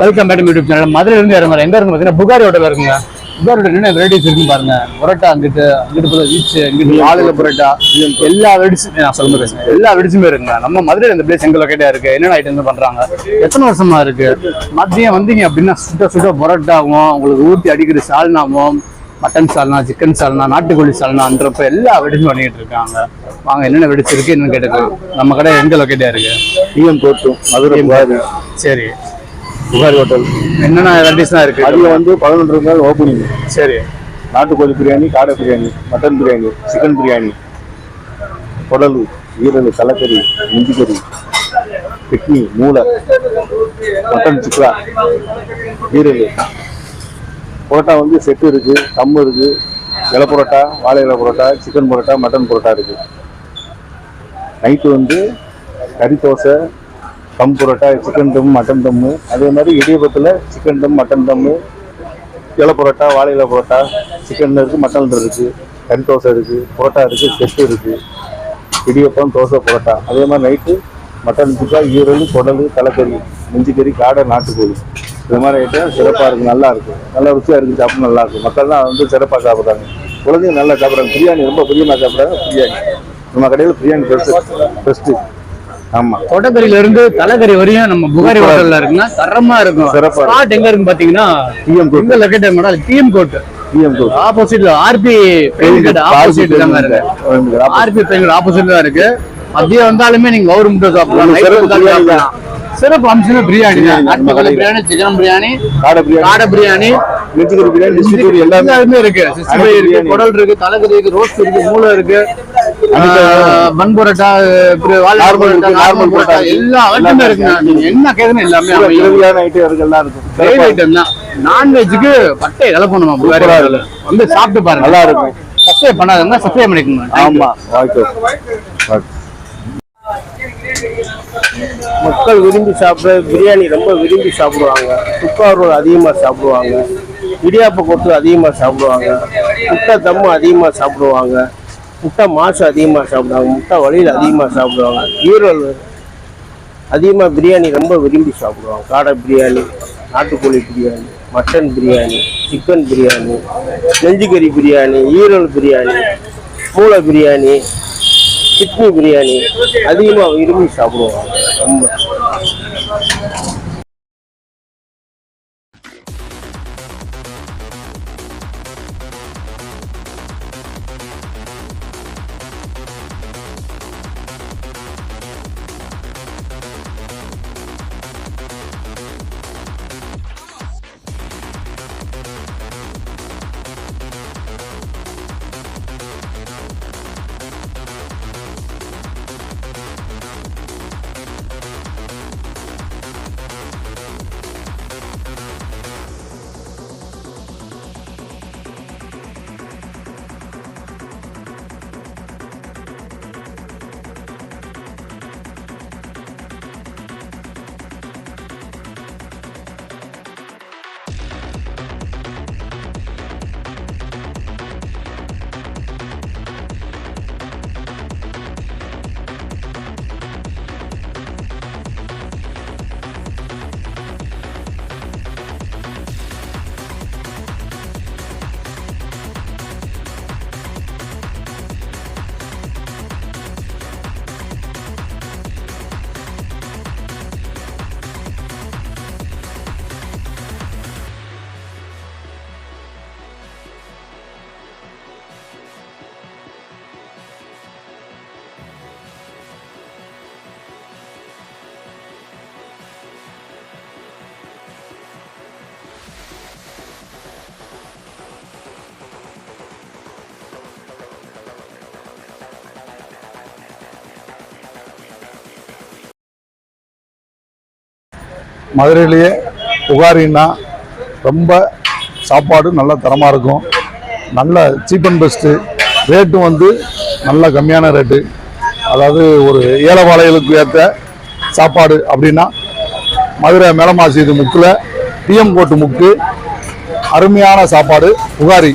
Welcome madam YouTube channel மதுரையில இருந்து இறங்குறேன். எங்க இருக்கு பாத்தீங்கன்னா புகாரி இருக்குங்க. புகாரி ஹோட்டல் என்ன வெரைட்டிஸ் இருக்குன்னு பாருங்க. புரோட்டா அங்கிட்டு அங்கிட்டு போல வீச் இங்கிட்டு ஆளுல புரோட்டா எல்லா வெடிச்சும் நான் சொல்ல பேசுங்க எல்லா வெடிச்சுமே இருக்குங்க. நம்ம மதுரையில இந்த பிளேஸ் எங்க லொக்கேட்டா இருக்கு? என்னென்ன ஐட்டம் பண்றாங்க? எத்தனை வருஷமா இருக்கு? மதியம் வந்தீங்க அப்படின்னா சுட சுட புரோட்டாவும் உங்களுக்கு ஊத்தி அடிக்கிற சால்னாவும் மட்டன் சால்னா சிக்கன் சால்னா நாட்டுக்கோழி சால்னான்றப்ப எல்லா வெடிச்சும் பண்ணிட்டு இருக்காங்க. வாங்க என்னென்ன வெடிச்சு இருக்கு என்னன்னு கேட்டுக்கு நம்ம கடை எங்க லொக்கேட்டா இருக்கு? டிஎம் தோட்டம் மதுரை சரி. புகாரி ஹோட்டல் என்னென்ன வெரைட்டிஸ்லாம் இருக்கு? அதில் வந்து பதினொன்று நாள் ஓப்பனிங் சரி. நாட்டுக்கோழி பிரியாணி காடை பிரியாணி மட்டன் பிரியாணி சிக்கன் பிரியாணி குடல் ஈரல் தலைக்கறி இஞ்சி கறி கிட்னி மூளை மட்டன் சுக்கா ஈரல். புரோட்டா வந்து செட்டு இருக்கு தம்மு இருக்கு இலை புரோட்டா வாழை இலை புரோட்டா சிக்கன் புரோட்டா மட்டன் புரோட்டா இருக்கு. நைட்டு வந்து கறி தோசை தம் புரோட்டா சிக்கன் தம் மட்டன் தம்மு. அதே மாதிரி இடியப்பத்தில் சிக்கன் தம் மட்டன் தம்மு. இலை புரோட்டா வாழை இலை புரோட்டா சிக்கன் இருக்குது மட்டன் இருக்குது கறி தோசை இருக்குது புரோட்டா இருக்குது செட்டு இருக்குது இடியப்பம் தோசை புரோட்டா. அதே மாதிரி நைட்டு மட்டன் சுக்கா ஈரல் குடல் தலைக்கறி நெஞ்சு காடை நாட்டுக்கோழி. இது மாதிரி ஐட்டம் சிறப்பாக இருக்குது நல்லா இருக்கு. நல்லா ருசியாக இருக்குது சாப்பிட நல்லா இருக்கு. மக்கள் தான் வந்து சிறப்பாக சாப்பிட்றாங்க. குழந்தைங்க நல்லா சாப்பிட்றாங்க. பிரியாணி ரொம்ப பிரியமாக சாப்பிட்றாங்க பிரியாணி. நம்ம கடையில் பிரியாணி பெஸ்ட்டு பெஸ்ட்டு ஆமாம் கொட்டக்கறியில இருந்து தலைக்கறி வரையும் நம்ம புகாரி ஹோட்டல்ல இருக்குன்னா தரமா இருக்கும். ஸ்பாட் எங்க இருக்கு பாத்தீங்கன்னா டிஎம் எங்க locate madam TM code TM தோட்டம் ஆப்போசிட்ல ஆர்பி பெயிண்ட் ஆப்போசிட் தாங்க இருக்கு. ஆர்பி பெயிண்ட் ஆப்போசிட் தான் இருக்கு. மதியம் வந்தாலுமே நீங்க கௌரி முட்டை சாப்பிடலாம். சிறப்பு அம்சமே பிரியாணி தான். பிரியாணி சிக்கன் பிரியாணி காடை பிரியாணி. காடை பிரியாணி. நெஞ்சுக்கறி பிரியாணி டிஸ்ட்ரிபியூட் எல்லாமே இருக்கு. ஃபைவ் இருக்கு. குடல் இருக்கு தலைக்கறி இருக்கு ரோஸ்ட் இருக்கு மூளை இருக்கு. Bun parotta normal normal parotta. எல்லா ஐட்டமே இருக்கு. நீங்க என்ன கேக்குறீங்க எல்லாமே. கிரேவியான ஐட்டம் இருக்கு எல்லாம் இருக்கும். கிரேவி ஐட்டம் தான். நான்வெஜ்ஜுக்கு பட்டை இலை பண்ணுவோம் ஹோட்டல்ல. வந்து சாப்பிட்டு பாருங்க. நல்லா இருக்கும். சப்ஸ்கிரைப் பண்ணாதவங்க சப்ஸ்கிரைப் பண்ணிக்கோங்க. ஆமா ஓகே மக்கள் விரும்பி சாப்பிட்ற பிரியாணி ரொம்ப விரும்பி சாப்பிடுவாங்க. சுக்கா ரோல் அதிகமாக சாப்பிடுவாங்க. இடியாப்ப கொத்து அதிகமாக சாப்பிடுவாங்க. முட்டை தம்மு அதிகமாக சாப்பிடுவாங்க. முட்டை மாசு அதிகமாக சாப்பிடுவாங்க. முட்டை வழியில் அதிகமாக சாப்பிடுவாங்க. ஈரல் அதிகமாக பிரியாணி ரொம்ப விரும்பி சாப்பிடுவாங்க. காடை பிரியாணி நாட்டுக்கோழி பிரியாணி மட்டன் பிரியாணி சிக்கன் பிரியாணி நெஞ்சுக்கறி பிரியாணி ஈரல் பிரியாணி மூளை பிரியாணி கிட்னி பிரியாணி அதிகமாக விரும்பி சாப்பிடுவாங்க. ரொம்ப. மதுரையிலேயே புகாரின்னா ரொம்ப சாப்பாடு நல்ல தரமாக இருக்கும். நல்ல சீப் அண்ட் பெஸ்ட்டு ரேட்டும் வந்து நல்ல கம்மியான ரேட்டு அதாவது ஒரு ஏலவாளைகளுக்கு ஏற்ற சாப்பாடு அப்படின்னா மதுரை மேலமாசிது முக்கில் டிஎம் கோட்டு முக்கு அருமையான சாப்பாடு புகாரி.